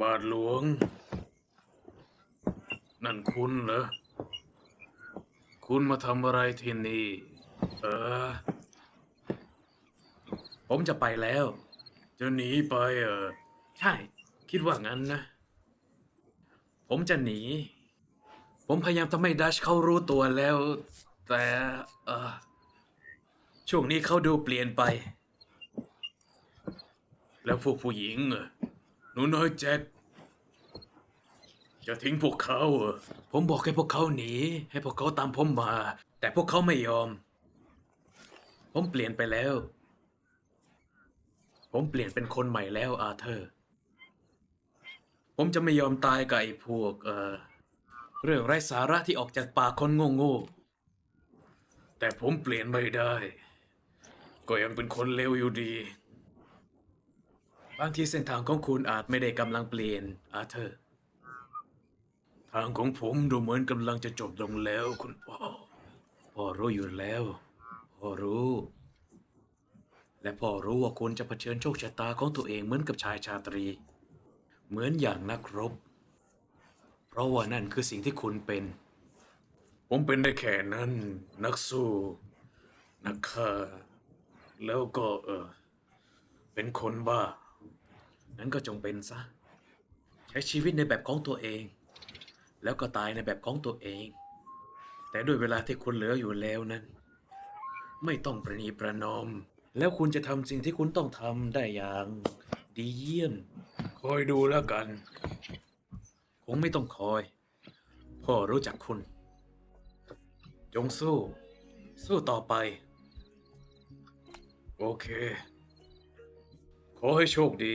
บาทหลวง นั่นคุณเหรอ คุณมาทำอะไรที่นี่ เออ ผมจะไปแล้ว จะหนีไปเออ ใช่ คิดว่างั้นนะ ผมจะหนี ผมพยายามทำให้ดัชเขารู้ตัวแล้ว แต่เออช่วงนี้เขาดูเปลี่ยนไป แล้วพวกผู้หญิงเอะห นูน้อยแจ็คจะทิ้งพวกเขาเหรอผมบอกให้พวกเขาหนี ให้พวกเขาตามผมมา แต่พวกเขาไม่ยอม ผมเปลี่ยนไปแล้ว ผมเปลี่ยนเป็นคนใหม่แล้วอาเธอร์ ผมจะไม่ยอมตายกับไอ้พวก เอ่อ เรื่องไร้สาระที่ออกจากปากคนโง่ๆแต่ผมเปลี่ยนไม่ได้ ก็ยังเป็นคนเลวอยู่ดี บางทีเส้นทางของคุณอาจไม่ได้กำลังเปลี่ยนอาเธอร์ ทางของผมดูเหมือนกำลังจะจบลงแล้วคุณพ่อพ่อรู้อยู่แล้วพ่อรู้ และพ่อรู้ว่าคุณจะเผชิญโชคชะตาของตัวเองเหมือนกับชายชาตรี เหมือนอย่างนักรบ เพราะว่านั่นคือสิ่งที่คุณเป็น ผมเป็นได้แค่นั้น นักสู้ นักฆ่า แล้วก็เออเป็นคนบ้า นั้นก็จงเป็นซะ ใช้ชีวิตในแบบของตัวเอง แล้วก็ตายในแบบของตัวเอง แต่ด้วยเวลาที่คุณเหลืออยู่แล้วนั้น ไม่ต้องประนีประนอม แล้วคุณจะทำสิ่งที่คุณต้องทำได้อย่างดีเยี่ยม คอยดูแล้วกัน คงไม่ต้องคอย พ่อรู้จักคุณ จงสู้ สู้ต่อไป โอเค ขอให้โชคดี